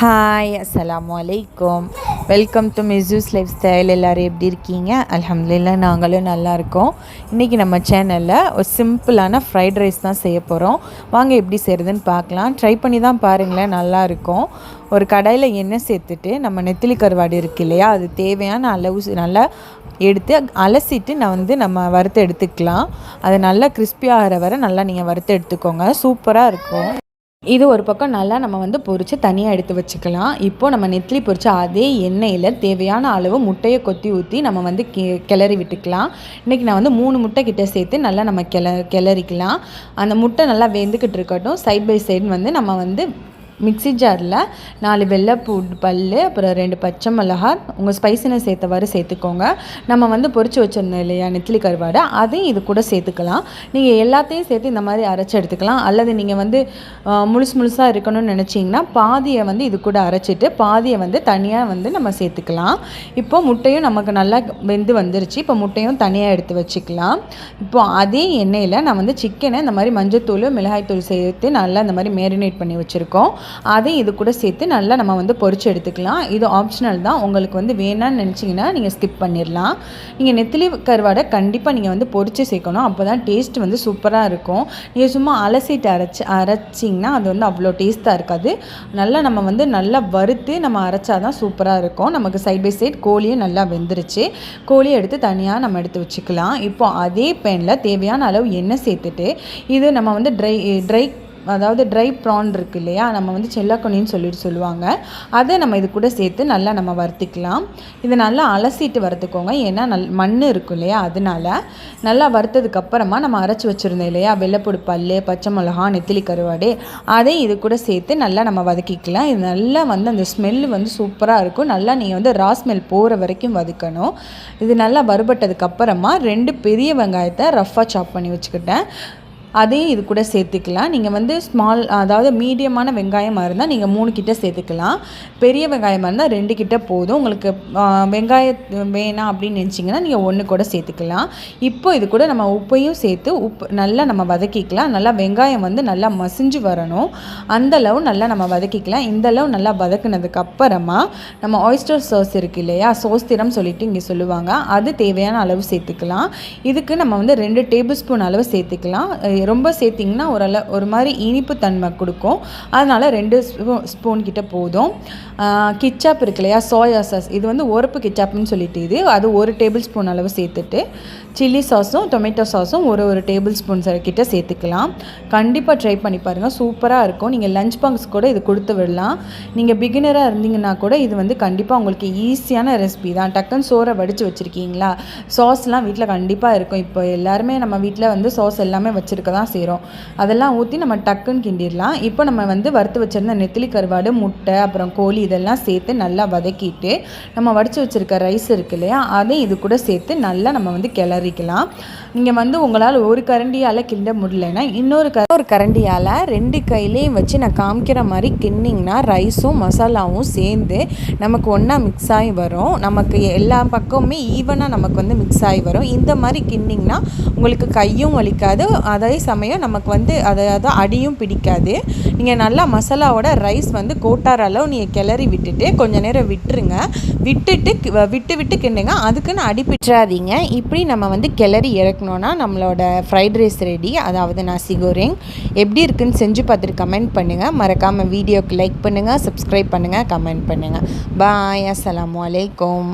Hi அஸ்ஸலாமு அலைக்கும் welcome to missus life style எல்லோரும் எப்படி இருக்கீங்க? அல்ஹம்துலில்லாஹ் நாங்களும் நல்லா இருக்கோம். இன்றைக்கி நம்ம சேனலில் ஒரு சிம்பிளான ஃப்ரைட் ரைஸ் தான் செய்ய போகிறோம் வாங்க எப்படி செய்கிறதுன்னு பார்க்கலாம். ட்ரை பண்ணி தான் பாருங்களேன் நல்லாயிருக்கும் ஒரு கடையில் எண்ணெய் சேர்த்துட்டு நம்ம நெத்திலி கருவாடு இருக்கு இல்லையா? அது தேவையான அளவு நல்லா எடுத்து அலசிட்டு நான் வந்து நம்ம வறுத்து எடுத்துக்கலாம். அது நல்லா கிறிஸ்பி ஆகிற வரை நல்லா நீங்கள் வறுத்து எடுத்துக்கோங்க. சூப்பராக இருக்கும். இது ஒரு பக்கம் நல்லா நம்ம வந்து பொரித்து தனியாக எடுத்து வச்சுக்கலாம். இப்போ நம்ம நெத்திலி பொரிச்ச அதே எண்ணெயில் தேவையான அளவு முட்டையை கொத்தி ஊற்றி நம்ம வந்து கி கிளறி விட்டுக்கலாம். இன்றைக்கி நான் வந்து மூணு முட்டை கிட்டே சேர்த்து நல்லா நம்ம கிள கிளறிக்கலாம். அந்த முட்டை நல்லா வெந்துக்கிட்டு இருக்கட்டும். சைட் பை சைடு வந்து நம்ம வந்து மிக்ஸி ஜாரில் நாலு வெள்ளைப்பூ பல் அப்புறம் ரெண்டு பச்சை மிளகா உங்கள் ஸ்பைசினஸ் சேர்த்தவாறு சேர்த்துக்கோங்க. நம்ம வந்து பொறிச்சு வச்சிருந்தோம் இல்லையா நெத்திலி கருவாடை அதையும் இது கூட சேர்த்துக்கலாம். நீங்கள் எல்லாத்தையும் சேர்த்து இந்த மாதிரி அரைச்சி எடுத்துக்கலாம். அல்லது நீங்கள் வந்து முழுசு முழுசாக இருக்கணும்னு நினச்சிங்கன்னா பாதியை வந்து இது கூட அரைச்சிட்டு பாதியை வந்து தனியாக வந்து நம்ம சேர்த்துக்கலாம். இப்போது முட்டையும் நமக்கு நல்லா வெந்து வந்துருச்சு. இப்போ முட்டையும் தனியாக எடுத்து வச்சுக்கலாம். இப்போ அதே எண்ணெயில் நான் வந்து சிக்கனை இந்த மாதிரி மஞ்சத்தூள் மிளகாய்த்தூள் சேர்த்து நல்லா இந்த மாதிரி மேரினேட் பண்ணி வச்சுருக்கோம். அதையும் இது கூட சேர்த்து நல்லா நம்ம வந்து பொறிச்சு எடுத்துக்கலாம். இது ஆப்ஷனல் தான். உங்களுக்கு வந்து வேணான்னு நினச்சிங்கன்னா நீங்கள் ஸ்கிப் பண்ணிடலாம் நீங்கள் நெத்திலி கருவாடை கண்டிப்பாக நீங்கள் வந்து பொறிச்சு சேர்க்கணும். அப்போ தான் டேஸ்ட் வந்து சூப்பராக இருக்கும். நீங்கள் சும்மா அலசிட்டு அரைச்சி அரைச்சிங்கன்னா அது வந்து அவ்வளோ டேஸ்ட்டாக இருக்காது. நல்லா நம்ம வந்து நல்லா வறுத்து நம்ம அரைச்சா தான் சூப்பராக இருக்கும். நமக்கு சைட் பை சைட் கோழியும் நல்லா வெந்துருச்சு. கோழியை எடுத்து தனியாக நம்ம எடுத்து வச்சுக்கலாம். இப்போ அதே பேனில் தேவையான அளவு எண்ணெய் சேர்த்துட்டு இது நம்ம வந்து ட்ரை ட்ரை அதாவது ட்ரை ப்ரான் இருக்குது இல்லையா? நம்ம வந்து செல்லக்கொனின்னு சொல்லிட்டு சொல்லுவாங்க. அதை நம்ம இது கூட சேர்த்து நல்லா நம்ம வறுத்துக்கலாம். இதை நல்லா அலசிட்டு வறுத்துக்கோங்க. ஏன்னா நல் மண் இருக்கும் இல்லையா? அதனால நல்லா வறுத்ததுக்கப்புறமா நம்ம அரைச்சி வச்சுருந்தோம் இல்லையா? வெள்ளைப்பூடு பல் பச்சை மிளகா நெத்திலி கருவாடு அதையும் இது கூட சேர்த்து நல்லா நம்ம வதக்கிக்கலாம். இது நல்லா வந்து அந்த ஸ்மெல் வந்து சூப்பராக இருக்கும். நல்லா நீங்கள் வந்து ரா ஸ்மெல் போகிற வரைக்கும் வதக்கணும். இது நல்லா வறுபட்டதுக்கப்புறமா ரெண்டு பெரிய வெங்காயத்தை ரஃப்பாக சாப் பண்ணி வச்சுக்கிட்டேன். அதையும் இது கூட சேர்த்துக்கலாம். நீங்கள் வந்து ஸ்மால் அதாவது மீடியமான வெங்காயமாக இருந்தால் நீங்கள் மூணு கிட்ட சேர்த்துக்கலாம். பெரிய வெங்காயமாக இருந்தால் ரெண்டு கிட்ட போதும். உங்களுக்கு ஆ, வெங்காயம் வேணாம் அப்படின்னு நினச்சிங்கன்னா நீங்கள் ஒன்று கூட சேர்த்துக்கலாம். இப்போ இது கூட நம்ம உப்பையும் சேர்த்து உப்பு நல்லா நம்ம வதக்கிக்கலாம். நல்லா வெங்காயம் வந்து நல்லா மசிஞ்சு வரணும். அந்த அளவு நல்லா நம்ம வதக்கிக்கலாம். இந்த அளவு நல்லா வதக்குனதுக்கு அப்புறமா நம்ம ஆயிஸ்டர் சாஸ் இருக்கு இல்லையா? சோஸ்திரம் சொல்லிட்டு இங்கே சொல்லுவாங்க. அது தேவையான அளவு சேர்த்துக்கலாம். இதுக்கு நம்ம வந்து ரெண்டு டேபிள் ஸ்பூன் அளவு சேர்த்துக்கலாம். ரொம்ப சேர்த்திங்கன்னா ஒரு ஒரு மாதிரி இனிப்பு தன்மை கொடுக்கும். அதனால் ரெண்டு ஸ்பூ- ஸ்பூன் கிட்ட போதும். கிச்சாப் இருக்கு இல்லையா? சோயா சாஸ் இது வந்து உரப்பு கிச்சாப்னு சொல்லிட்டு இது. அது ஒரு டேபிள் ஸ்பூன் அளவு சேர்த்துட்டு சில்லி சாஸும் டொமேட்டோ சாஸும் ஒரு ஒரு டேபிள் ஸ்பூன் கிட்ட சேர்த்துக்கலாம். கண்டிப்பாக ட்ரை பண்ணி பாருங்கள் சூப்பராக இருக்கும். நீங்கள் லஞ்ச் பாக்ஸ் கூட இது கொடுத்து விடலாம். நீங்கள் பிகினராக இருந்தீங்கன்னா கூட இது வந்து கண்டிப்பாக உங்களுக்கு ஈஸியான ரெசிபி தான். டக்குன்னு சோறை வடித்து வச்சுருக்கீங்களா? சாஸ்லாம் வீட்டில் கண்டிப்பாக இருக்கும். இப்போ எல்லாருமே நம்ம வீட்டில் வந்து சாஸ் எல்லாமே வச்சுருக்கோம் இருக்க தான் செய்கிறோம் அதெல்லாம் ஊற்றி நம்ம டக்குன்னு கிண்டிடலாம் இப்போ நம்ம வந்து வறுத்து வச்சிருந்த நெத்திலி கருவாடு முட்டை அப்புறம் கோழி இதெல்லாம் சேர்த்து நல்லா வதக்கிட்டு நம்ம வடித்து வச்சுருக்க ரைஸ் இருக்கு இல்லையா அதையும் இது கூட சேர்த்து நல்லா நம்ம வந்து கிளறிக்கலாம். நீங்கள் வந்து உங்களால் ஒரு கரண்டியால் கிண்ட முடியலன்னா இன்னொரு க ஒரு கரண்டியால் ரெண்டு கையிலையும் வச்சு நான் காமிக்கிற மாதிரி கிண்டிங்கன்னா ரைஸும் மசாலாவும் சேர்ந்து நமக்கு ஒன்றா மிக்ஸ் ஆகி வரும். நமக்கு எல்லா பக்கமுமே ஈவனாக நமக்கு வந்து மிக்ஸ் ஆகி வரும். இந்த மாதிரி கிண்டிங்கன்னா உங்களுக்கு கையும் வலிக்காது. அதே சமயம் நமக்கு வந்து அதாவது அடியும் பிடிக்காது. நீங்கள் நல்லா மசாலாவோட ரைஸ் வந்து கோட்டார் அளவு நீங்கள் கிளறி விட்டுட்டு கொஞ்ச நேரம் விட்டுருங்க. விட்டுட்டு விட்டு விட்டு கிண்டுங்க. அதுக்குன்னு அடி பிடிச்சாதீங்க இப்படி நம்ம வந்து கிளறி இறக்கணுன்னா நம்மளோட ஃப்ரைட் ரைஸ் ரெடி அதாவது நாசி கோரிங் எப்படி இருக்குன்னு செஞ்சு பார்த்துட்டு கமெண்ட் பண்ணுங்கள் மறக்காமல் வீடியோக்கு லைக் பண்ணுங்கள் சப்ஸ்கிரைப் பண்ணுங்கள் கமெண்ட் பண்ணுங்கள் பாய் அஸ்லாம் அலைக்கும்